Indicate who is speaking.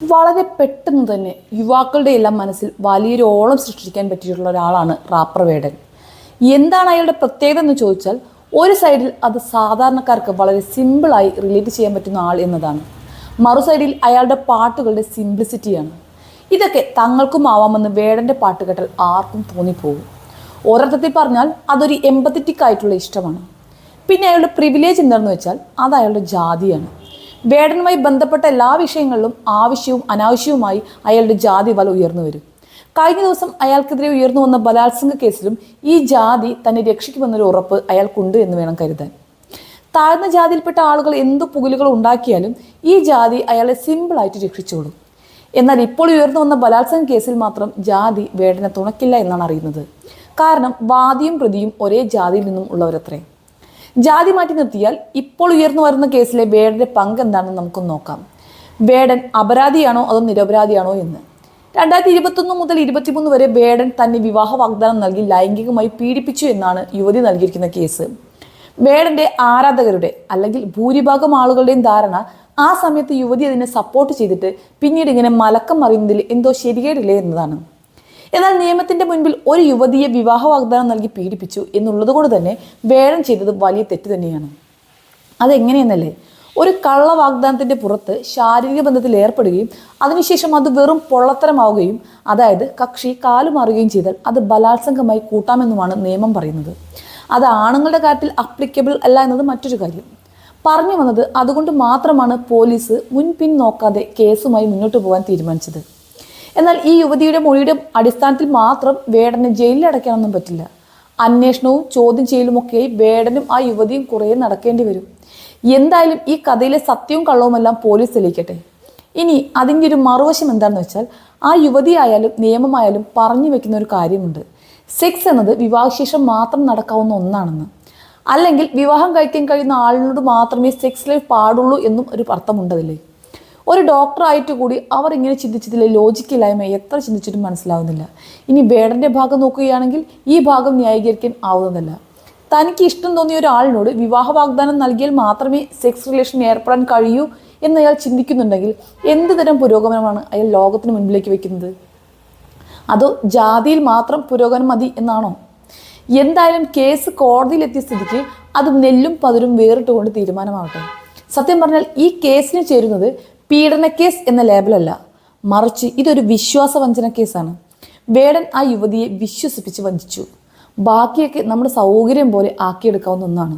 Speaker 1: വളരെ പെട്ടെന്ന് തന്നെ യുവാക്കളുടെ എല്ലാം മനസ്സിൽ വലിയൊരു ഓളം സൃഷ്ടിക്കാൻ പറ്റിയിട്ടുള്ള ഒരാളാണ് റാപ്പർ വേടൻ. എന്താണ് അയാളുടെ പ്രത്യേകത എന്ന് ചോദിച്ചാൽ ഒരു സൈഡിൽ അത് സാധാരണക്കാർക്ക് വളരെ സിമ്പിളായി റിലേറ്റ് ചെയ്യാൻ പറ്റുന്ന ആൾ എന്നതാണ്. മറു സൈഡിൽ അയാളുടെ പാട്ടുകളുടെ സിംപ്ലിസിറ്റിയാണ് ഇതൊക്കെ തങ്ങൾക്കും ആവാമെന്ന് വേടന്റെ പാട്ട് കേട്ടാൽ ആർക്കും തോന്നിപ്പോകും. ഒരർത്ഥത്തിൽ പറഞ്ഞാൽ അതൊരു എമ്പത്തറ്റിക് ആയിട്ടുള്ള ഇഷ്ടമാണ്. പിന്നെ അയാളുടെ പ്രിവിലേജ് എന്താണെന്ന് വെച്ചാൽ അത് അയാളുടെ ജാതിയാണ്. വേടനുമായി ബന്ധപ്പെട്ട എല്ലാ വിഷയങ്ങളിലും ആവശ്യവും അനാവശ്യവുമായി അയാളുടെ ജാതി വല ഉയർന്നു വരും. കഴിഞ്ഞ ദിവസം അയാൾക്കെതിരെ ഉയർന്നു വന്ന ബലാത്സംഗ കേസിലും ഈ ജാതി തന്നെ രക്ഷിക്കുമെന്നൊരു ഉറപ്പ് അയാൾക്കുണ്ട് എന്ന് വേണം കരുതാൻ. താഴ്ന്ന ജാതിയിൽപ്പെട്ട ആളുകൾ എന്തു പുകലുകൾ ഉണ്ടാക്കിയാലും ഈ ജാതി അയാളെ സിമ്പിളായിട്ട് രക്ഷിച്ചോളും. എന്നാൽ ഇപ്പോൾ ഉയർന്നു വന്ന ബലാത്സംഗ കേസിൽ മാത്രം ജാതി വേടനെ തുണക്കില്ല എന്നാണ് അറിയുന്നത്. കാരണം വാദിയും പ്രതിയും ഒരേ ജാതിയിൽ നിന്നും ഉള്ളവരത്രേ. ജാതി മാറ്റി നിർത്തിയാൽ ഇപ്പോൾ ഉയർന്നു വരുന്ന കേസിലെ വേടന്റെ പങ്ക് എന്താണെന്ന് നമുക്ക് നോക്കാം. വേടൻ അപരാധിയാണോ അതോ നിരപരാധിയാണോ എന്ന്. രണ്ടായിരത്തി ഇരുപത്തൊന്ന് മുതൽ ഇരുപത്തിമൂന്ന് വരെ വേടൻ തന്നെ വിവാഹ വാഗ്ദാനം നൽകി ലൈംഗികമായി പീഡിപ്പിച്ചു എന്നാണ് യുവതി നൽകിയിരിക്കുന്ന കേസ്. വേടന്റെ ആരാധകരുടെ അല്ലെങ്കിൽ ഭൂരിഭാഗം ആളുകളുടെയും ധാരണ ആ സമയത്ത് യുവതി അതിനെ സപ്പോർട്ട് ചെയ്തിട്ട് പിന്നീട് ഇങ്ങനെ മലക്കം മറിയുന്നതിൽ എന്തോ ശരിയേടില്ലേ എന്നതാണ്. എന്നാൽ നിയമത്തിന്റെ മുൻപിൽ ഒരു യുവതിയെ വിവാഹ വാഗ്ദാനം നൽകി പീഡിപ്പിച്ചു എന്നുള്ളത് കൊണ്ട് തന്നെ വേഴം ചെയ്തത് വലിയ തെറ്റ് തന്നെയാണ്. അതെങ്ങനെയെന്നല്ലേ? ഒരു കള്ള വാഗ്ദാനത്തിന്റെ പുറത്ത് ശാരീരിക ബന്ധത്തിൽ ഏർപ്പെടുകയും അതിനുശേഷം അത് വെറും പൊള്ളത്തരമാവുകയും അതായത് കക്ഷി കാലുമാറുകയും ചെയ്താൽ അത് ബലാത്സംഗമായി കൂട്ടാമെന്നുമാണ് നിയമം പറയുന്നത്. അത് ആണുങ്ങളുടെ കാര്യത്തിൽ അപ്ലിക്കബിൾ അല്ല എന്നത് മറ്റൊരു കാര്യം. പറഞ്ഞു വന്നത് അതുകൊണ്ട് മാത്രമാണ് പോലീസ് മുൻപിൻ നോക്കാതെ കേസുമായി മുന്നോട്ട് പോകാൻ തീരുമാനിച്ചത്. എന്നാൽ ഈ യുവതിയുടെ മൊഴിയുടെ അടിസ്ഥാനത്തിൽ മാത്രം വേടനെ ജയിലിൽ അടയ്ക്കാനൊന്നും പറ്റില്ല. അന്വേഷണവും ചോദ്യം ചെയ്യലുമൊക്കെയായി വേടനും ആ യുവതിയും കുറേ നടക്കേണ്ടി വരും. എന്തായാലും ഈ കഥയിലെ സത്യവും കള്ളവുമെല്ലാം പോലീസ് തെളിയിക്കട്ടെ. ഇനി അതിന്റെ ഒരു മറുവശം എന്താണെന്ന് വെച്ചാൽ ആ യുവതിയായാലും നിയമമായാലും പറഞ്ഞു വെക്കുന്ന ഒരു കാര്യമുണ്ട്. സെക്സ് എന്നത് വിവാഹശേഷം മാത്രം നടക്കാവുന്ന ഒന്നാണെന്ന്. അല്ലെങ്കിൽ വിവാഹം കഴിക്കാൻ കഴിയുന്ന ആളിനോട് മാത്രമേ സെക്സ് ലൈഫ് പാടുള്ളൂ എന്നും ഒരു അർത്ഥമുണ്ടതില്ലേ ഒരു ഡോക്ടറായിട്ട് കൂടി അവർ ഇങ്ങനെ ചിന്തിച്ചതിലെ ലോജിക്കില്ലായ്മ എത്ര ചിന്തിച്ചിട്ടും മനസ്സിലാവുന്നില്ല. ഇനി വേടന്റെ ഭാഗം നോക്കുകയാണെങ്കിൽ ഈ ഭാഗം ന്യായീകരിക്കാൻ ആവുന്നതല്ല. തനിക്ക് ഇഷ്ടം തോന്നിയ ഒരാളിനോട് വിവാഹ വാഗ്ദാനം നൽകിയാൽ മാത്രമേ സെക്സ് റിലേഷൻ ഏർപ്പെടാൻ കഴിയൂ എന്ന് അയാൾ ചിന്തിക്കുന്നുണ്ടെങ്കിൽ എന്ത് തരം പുരോഗമനമാണ് അയാൾ ലോകത്തിന് മുൻപിലേക്ക് വെക്കുന്നത് അതോ ജാതിയിൽ മാത്രം പുരോഗമനം മതി എന്നാണോ? എന്തായാലും കേസ് കോടതിയിലെത്തിയ സ്ഥിതിക്ക് അത് നെല്ലും പതിരും വേറിട്ടുകൊണ്ട് തീരുമാനമാവട്ടെ സത്യം പറഞ്ഞാൽ ഈ കേസിന് ചേരുന്നത് പീഡന കേസ് എന്ന ലേബലല്ല. മറിച്ച് ഇതൊരു വിശ്വാസവഞ്ചന കേസാണ്. വേടൻ ആ യുവതിയെ വിശ്വസിപ്പിച്ച് വഞ്ചിച്ചു. ബാക്കിയൊക്കെ നമ്മുടെ സൗകര്യം പോലെ ആക്കിയെടുക്കാവുന്ന ഒന്നാണ്.